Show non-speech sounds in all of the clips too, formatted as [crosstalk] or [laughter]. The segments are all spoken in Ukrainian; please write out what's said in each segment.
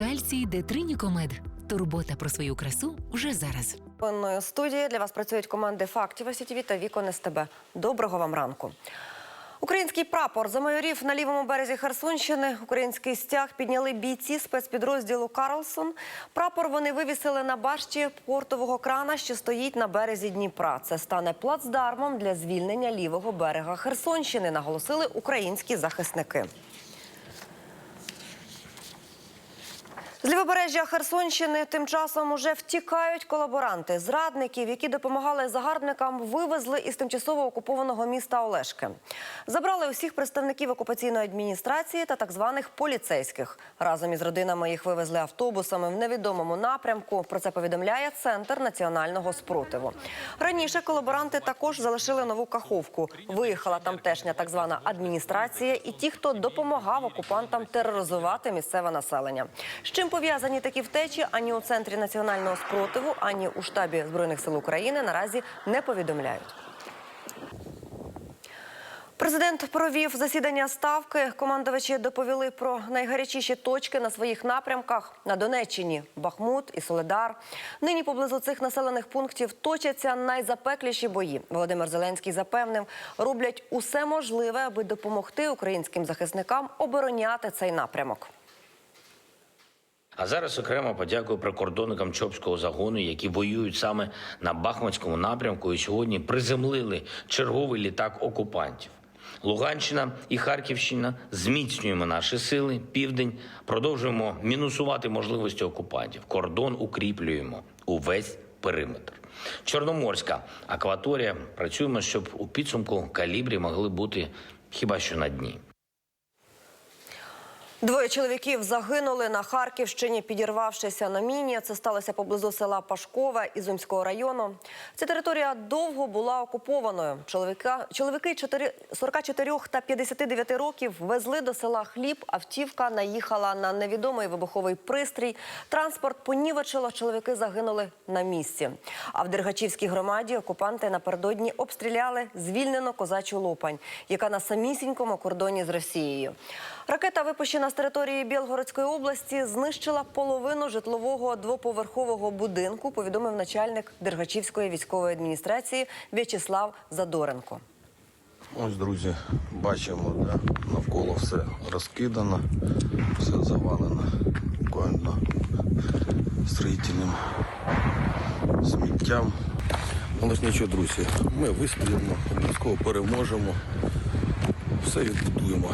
Кальцій Детринікомед. Турбота про свою красу вже зараз. Онною студії для вас працюють команди фактів СІТВ та Вікон СТБ. Доброго вам ранку. Український прапор замайорів на лівому березі Херсонщини. Український стяг підняли бійці спецпідрозділу Карлсон. Прапор вони вивісили на башті портового крана, що стоїть на березі Дніпра. Це стане плацдармом для звільнення лівого берега Херсонщини, наголосили українські захисники. З лівобережжя Херсонщини тим часом уже втікають колаборанти. Зрадників, які допомагали загарбникам, вивезли із тимчасово окупованого міста Олешки. Забрали усіх представників окупаційної адміністрації та так званих поліцейських. Разом із родинами їх вивезли автобусами в невідомому напрямку. Про це повідомляє Центр національного спротиву. Раніше колаборанти також залишили нову каховку. Виїхала тамтешня так звана адміністрація і ті, хто допомагав окупантам тероризувати місцеве населення. З чим пов'язані такі втечі, ані у центрі національного спротиву, ані у штабі збройних сил України наразі не повідомляють. Президент провів засідання ставки. Командувачі доповіли про найгарячіші точки на своїх напрямках на Донеччині, Бахмут і Соледар. Нині поблизу цих населених пунктів точаться найзапекліші бої. Володимир Зеленський запевнив, роблять усе можливе, аби допомогти українським захисникам обороняти цей напрямок. А зараз окремо подякую прикордонникам Чопського загону, які воюють саме на Бахмутському напрямку і сьогодні приземлили черговий літак окупантів. Луганщина і Харківщина зміцнюємо наші сили. Південь продовжуємо мінусувати можливості окупантів. Кордон укріплюємо увесь периметр. Чорноморська акваторія. Працюємо, щоб у підсумку калібрі могли бути хіба що на дні. Двоє чоловіків загинули на Харківщині, підірвавшися на міні. Це сталося поблизу села Пашкове Ізюмського району. Ця територія довго була окупованою. Чоловіка, чоловіки 4, 44 та 59 років везли до села хліб. Автівка наїхала на невідомий вибуховий пристрій. Транспорт понівечило. Чоловіки загинули на місці. А в Дергачівській громаді окупанти напередодні обстріляли звільнено козачу Лопань, яка на самісінькому кордоні з Росією. Ракета, випущена території Білгородської області, знищила половину житлового двоповерхового будинку. Повідомив начальник Дергачівської військової адміністрації В'ячеслав Задоренко. Ось, друзі, бачимо, да, навколо все розкидано, все завалено буквально строїтельним сміттям. Але ж нічого, друзі, ми вистоїмо, обов'язково переможемо, все відбудуємо.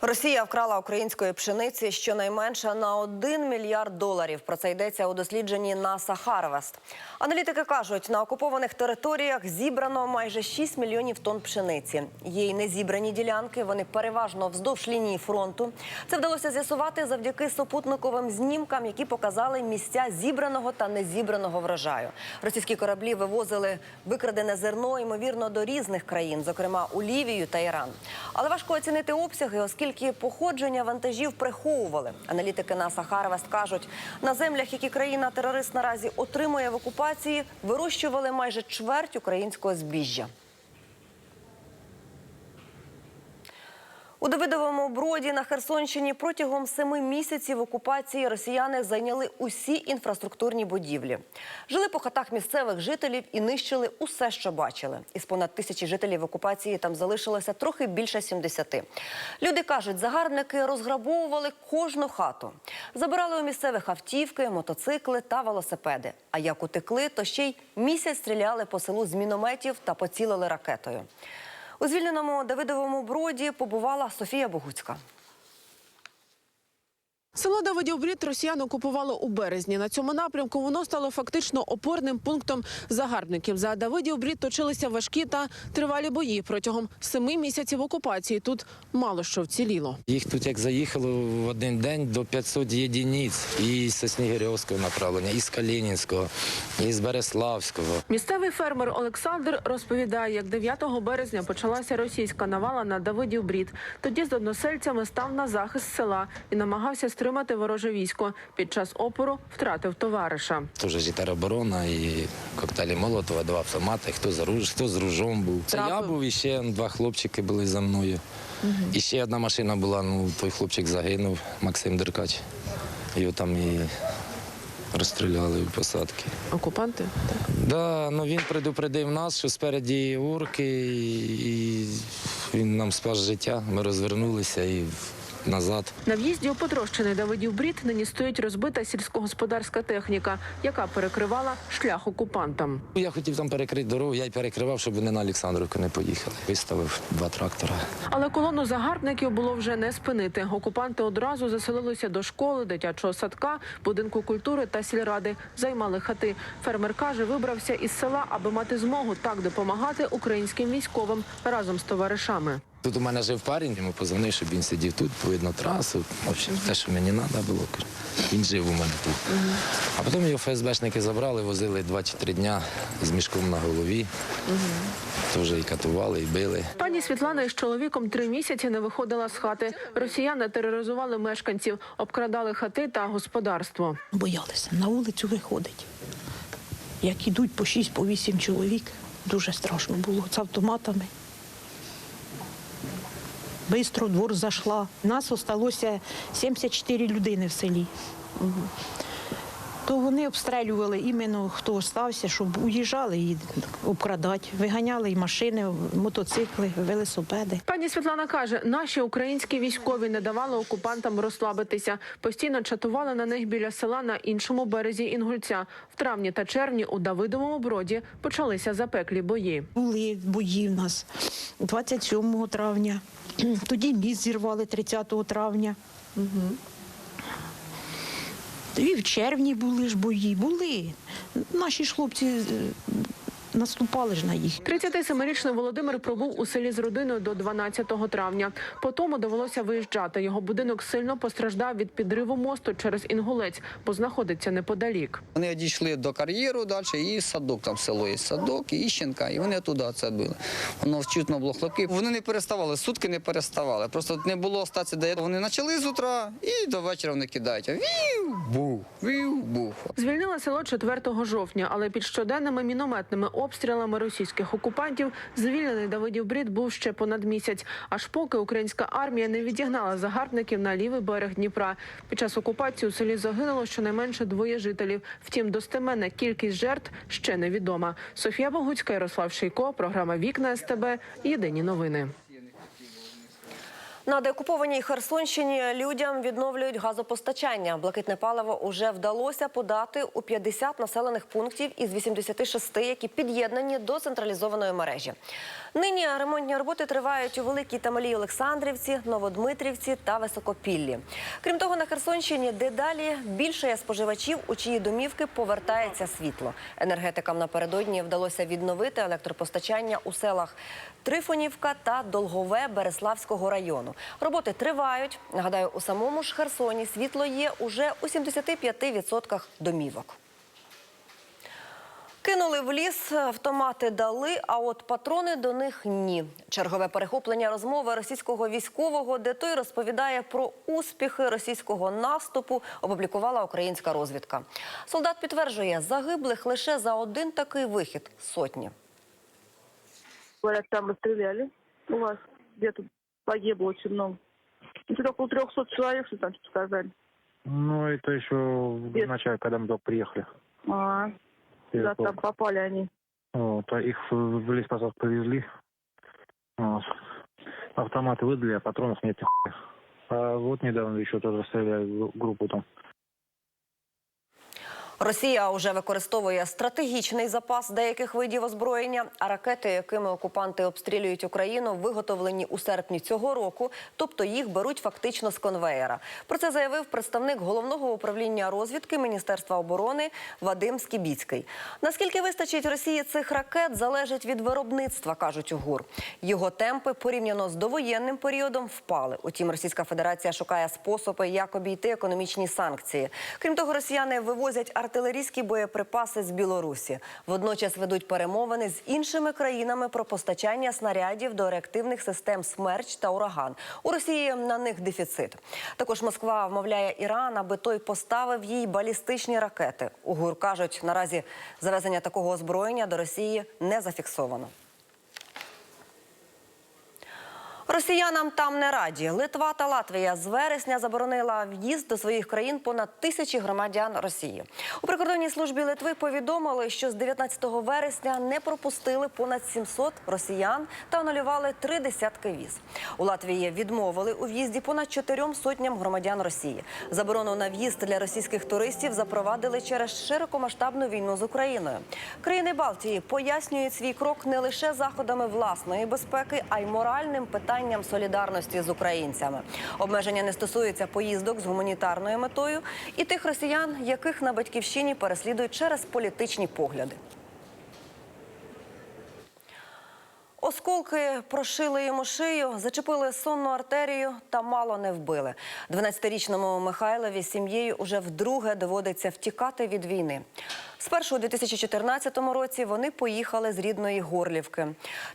Росія вкрала української пшениці щонайменше на 1 мільярд доларів. Про це йдеться у дослідженні НАСА Харвест. Аналітики кажуть, на окупованих територіях зібрано майже 6 мільйонів тонн пшениці. Є й незібрані ділянки. Вони переважно вздовж лінії фронту. Це вдалося з'ясувати завдяки супутниковим знімкам, які показали місця зібраного та незібраного врожаю. Російські кораблі вивозили викрадене зерно, ймовірно, до різних країн, зокрема у Лівію та Іран. Але важко оцінити обсяги, оскільки походження вантажів приховували. Аналітики НАСА Харвест кажуть, на землях, які країна-терорист наразі отримує в окупації, вирощували майже чверть українського збіжжя. У Давидовому броді на Херсонщині протягом семи місяців окупації росіяни зайняли усі інфраструктурні будівлі. Жили по хатах місцевих жителів і нищили усе, що бачили. Із понад тисячі жителів окупації там залишилося трохи більше 70. Люди кажуть, загарбники розграбовували кожну хату. Забирали у місцевих автівки, мотоцикли та велосипеди. А як утекли, то ще й місяць стріляли по селу з мінометів та поцілили ракетою. У звільненому Давидовому броді побувала Софія Богуцька. Село Давидів-Брід росіяни окупували у березні. На цьому напрямку воно стало фактично опорним пунктом загарбників. За Давидів-Брід точилися важкі та тривалі бої протягом семи місяців окупації. Тут мало що вціліло. Їх тут як заїхало в один день до 500 єдиниць. І з Снігирьовського направлення, і з Калінінського, і з Береславського. Місцевий фермер Олександр розповідає, як 9 березня почалася російська навала на Давидів-Брід. Тоді з односельцями став на захист села і намагався стримати стримати вороже військо. Під час опору втратив товариша. Теж ж і і коктейлі Молотова, два автомати, хто з руж, хто з ружом був. Це я був, і ще два хлопчики були за мною. І ще одна машина була, ну той хлопчик загинув, Максим Деркач. Його там і розстріляли в посадки. Окупанти так. Да, ну він предупредив нас, що спереді урки, і він нам спас життя. Ми розвернулися і назад. На в'їзді у Потрощений Давидів Брід нині стоїть розбита сільськогосподарська техніка, яка перекривала шлях окупантам. Я хотів там перекрити дорогу, я й перекривав, щоб вони на Олександрівку не поїхали. Виставив два трактора. Але колону загарбників було вже не спинити. Окупанти одразу заселилися до школи, дитячого садка, будинку культури та сільради. Займали хати. Фермер каже, вибрався із села, аби мати змогу так допомагати українським військовим разом з товаришами. Тут у мене жив парень, йому позвонив, щоб він сидів тут, видно трасу. В общем, те, що мені треба було. Він жив у мене тут. А потім його ФСБшники забрали, возили 2 чи 3 дня з мішком на голові. Теж і катували, і били. Пані Світлана із чоловіком три місяці не виходила з хати. Росіяни тероризували мешканців, обкрадали хати та господарство. боялися на вулицю виходить. Як ідуть по 6 по 8 чоловік, дуже страшно було з автоматами. Бистро двор зайшла. Нас осталося 74 людини в селі. То вони обстрілювали іменно хто стався, щоб уїжджали і обкрадати. Виганяли і машини, мотоцикли, велосипеди. Пані Світлана каже, наші українські військові не давали окупантам розслабитися. Постійно чатували на них біля села на іншому березі Інгульця. В травні та червні у Давидовому броді почалися запеклі бої. Були бої в нас 27 травня. [clears throat] Тоді міст зірвали 30 травня. І в червні були ж бої. Були. Наші ж хлопці е, наступали ж на їх. 37-річний Володимир пробув у селі з родиною до 12 травня. Потому довелося виїжджати. Його будинок сильно постраждав від підриву мосту через Інгулець, бо знаходиться неподалік. Вони дійшли до кар'єру далі, і садок там село є садок, і Іщенка, і вони туди це били. Воно чутно було хлопки. Вони не переставали, сутки не переставали. Просто не було стації, де вони почали з утра і до вечора вони кидають. Вів, був, вів, був. Звільнили село 4 жовтня, але під щоденними мінометними обстрілами російських окупантів звільнений Давидів Брід був ще понад місяць, аж поки українська армія не відігнала загарбників на лівий берег Дніпра. Під час окупації у селі загинуло щонайменше двоє жителів. Втім, достеменна кількість жертв ще невідома. Софія Богуцька, Ярослав Шийко, програма Вікна СТБ. Єдині новини. На деокупованій Херсонщині людям відновлюють газопостачання. Блакитне паливо уже вдалося подати у 50 населених пунктів із 86, які під'єднані до централізованої мережі. Нині ремонтні роботи тривають у Великій та Малій Олександрівці, Новодмитрівці та Високопіллі. Крім того, на Херсонщині дедалі більше є споживачів, у чиї домівки повертається світло. Енергетикам напередодні вдалося відновити електропостачання у селах Трифонівка та Долгове Береславського району. Роботи тривають. Нагадаю, у самому ж Херсоні світло є уже у 75% домівок. Кинули в ліс, автомати дали, а от патрони до них ні. Чергове перехоплення розмови російського військового, де той розповідає про успіхи російського наступу, опублікувала українська розвідка. Солдат підтверджує, загиблих лише за один такий вихід сотні. Говорят, там расстреляли. У вас где-то погибло очень много. Где-то около 300 человек, что там сказали. Ну, это еще в Нет. начале, когда мы только приехали. А, Перед там попали они. Вот, а их в в лесопосад повезли. Вот. Автоматы выдали, а патронов нет. А вот недавно еще тоже стреляли в группу там. Росія вже використовує стратегічний запас деяких видів озброєння, а ракети, якими окупанти обстрілюють Україну, виготовлені у серпні цього року, тобто їх беруть фактично з конвеєра. Про це заявив представник головного управління розвідки Міністерства оборони Вадим Скібіцький. Наскільки вистачить Росії цих ракет, залежить від виробництва, кажуть у ГУР. Його темпи порівняно з довоєнним періодом впали. Утім, Російська Федерація шукає способи, як обійти економічні санкції. Крім того, росіяни вивозять артилерійські боєприпаси з Білорусі. Водночас ведуть перемовини з іншими країнами про постачання снарядів до реактивних систем «Смерч» та «Ураган». У Росії на них дефіцит. Також Москва вмовляє Іран, аби той поставив їй балістичні ракети. У ГУР кажуть, наразі завезення такого озброєння до Росії не зафіксовано. Росіянам там не раді. Литва та Латвія з вересня заборонила в'їзд до своїх країн понад тисячі громадян Росії. У прикордонній службі Литви повідомили, що з 19 вересня не пропустили понад 700 росіян та анулювали три десятки віз. У Латвії відмовили у в'їзді понад чотирьом сотням громадян Росії. Заборону на в'їзд для російських туристів запровадили через широкомасштабну війну з Україною. Країни Балтії пояснюють свій крок не лише заходами власної безпеки, а й моральним питанням солідарності з українцями. Обмеження не стосуються поїздок з гуманітарною метою і тих росіян, яких на батьківщині переслідують через політичні погляди. Осколки прошили йому шию, зачепили сонну артерію та мало не вбили. 12-річному Михайлові сім'єю уже вдруге доводиться втікати від війни. Спершу у 2014 році вони поїхали з рідної Горлівки.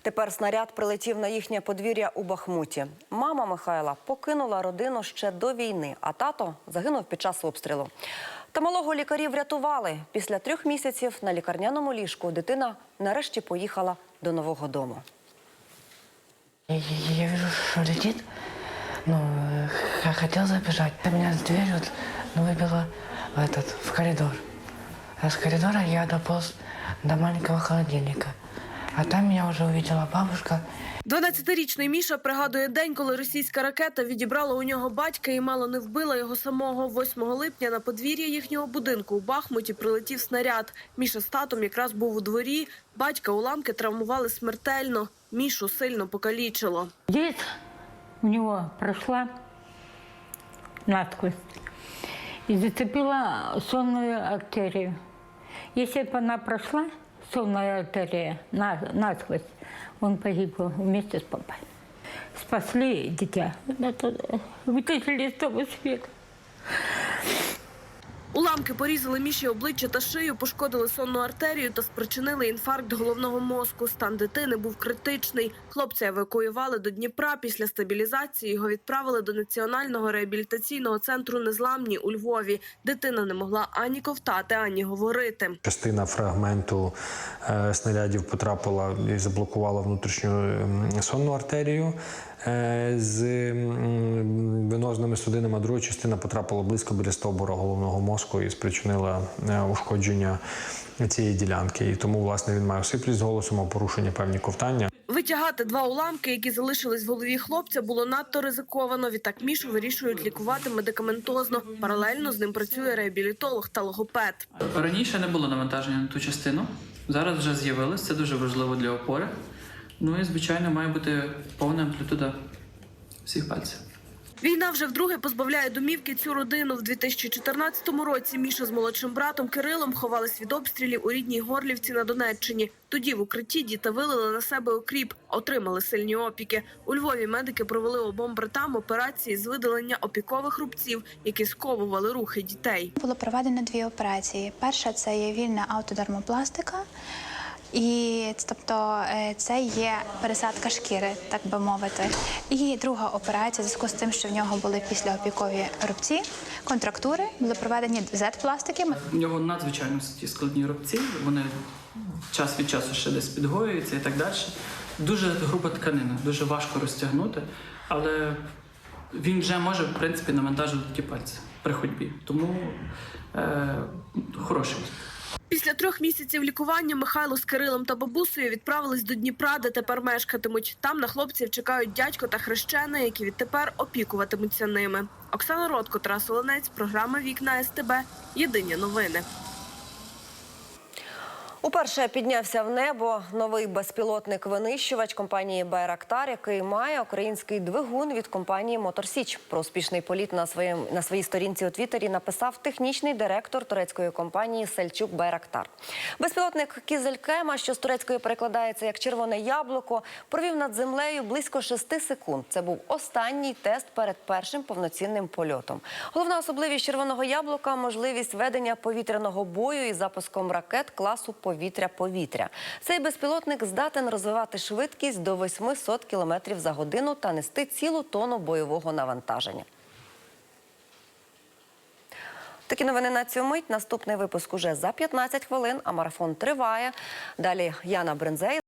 Тепер снаряд прилетів на їхнє подвір'я у Бахмуті. Мама Михайла покинула родину ще до війни, а тато загинув під час обстрілу. Та малого лікарі врятували. Після трьох місяців на лікарняному ліжку дитина нарешті поїхала до нового дому. Я, я вижу, что летит. Ну, э, х- хотел забежать. А Меня с дверью вот, ну, выбило в этот, в коридор. А с коридора я дополз до маленького холодильника. А там меня уже увидела бабушка 12-річний Міша пригадує день, коли російська ракета відібрала у нього батька і мало не вбила його самого. 8 липня на подвір'я їхнього будинку у Бахмуті прилетів снаряд. Міша з татом якраз був у дворі. Батька уламки травмували смертельно. Мішу сильно покалічило. Здесь у него прошла насквозь и зацепила сонную артерию. Если бы она прошла, сонная артерия, на, насквозь, он погиб бы вместе с папой. Спасли дитя. Это, Вытащили с того света. Уламки порізали Міші обличчя та шию, пошкодили сонну артерію та спричинили інфаркт головного мозку. Стан дитини був критичний. Хлопця евакуювали до Дніпра. Після стабілізації його відправили до національного реабілітаційного центру Незламні у Львові. Дитина не могла ані ковтати, ані говорити. Частина фрагменту е, снарядів потрапила і заблокувала внутрішню ем, сонну артерію з м, венозними судинами, друга частина потрапила близько біля стовбура головного мозку і спричинила е, ушкодження цієї ділянки. І тому, власне, він має осиплість голосу, мав порушення певні ковтання. Витягати два уламки, які залишились в голові хлопця, було надто ризиковано. Відтак Мішу вирішують лікувати медикаментозно. Паралельно з ним працює реабілітолог та логопед. Раніше не було навантаження на ту частину. Зараз вже з'явилось. Це дуже важливо для опори. Ну і звичайно має бути повна амплітуда всіх пальців. Війна вже вдруге позбавляє домівки цю родину. В 2014 році Міша з молодшим братом Кирилом ховались від обстрілів у рідній Горлівці на Донеччині. Тоді в укритті діти вилили на себе окріп, отримали сильні опіки. У Львові медики провели обом братам операції з видалення опікових рубців, які сковували рухи дітей. Було проведено дві операції. Перша це є вільна аутодермопластика. І тобто е, це є пересадка шкіри, так би мовити. І друга операція, в зв'язку з тим, що в нього були післяопікові рубці, контрактури, були проведені Z-пластики. У нього надзвичайно ті складні рубці. Вони час від часу ще десь підгоюються і так далі. Дуже груба тканина, дуже важко розтягнути, але він вже може в принципі навантажувати ті пальці при ходьбі. Тому е, хороший. Після трьох місяців лікування Михайло з Кирилом та бабусею відправились до Дніпра, де тепер мешкатимуть. Там на хлопців чекають дядько та хрещена, які відтепер опікуватимуться ними. Оксана Ротко, Тарас Оленець, програма Вікна СТБ. Єдині новини. Уперше піднявся в небо новий безпілотник-винищувач компанії Байрактар, який має український двигун від компанії Моторсіч. Про успішний політ на своєму на своїй сторінці у Твіттері написав технічний директор турецької компанії Сельчук Байрактар. Безпілотник Кізелькема, що з турецької перекладається як червоне яблуко, провів над землею близько 6 секунд. Це був останній тест перед першим повноцінним польотом. Головна особливість червоного яблука можливість ведення повітряного бою із запуском ракет класу повітря-повітря. Цей безпілотник здатен розвивати швидкість до 800 км за годину та нести цілу тонну бойового навантаження. Такі новини на цю мить. Наступний випуск уже за 15 хвилин, а марафон триває. Далі Яна Брензей.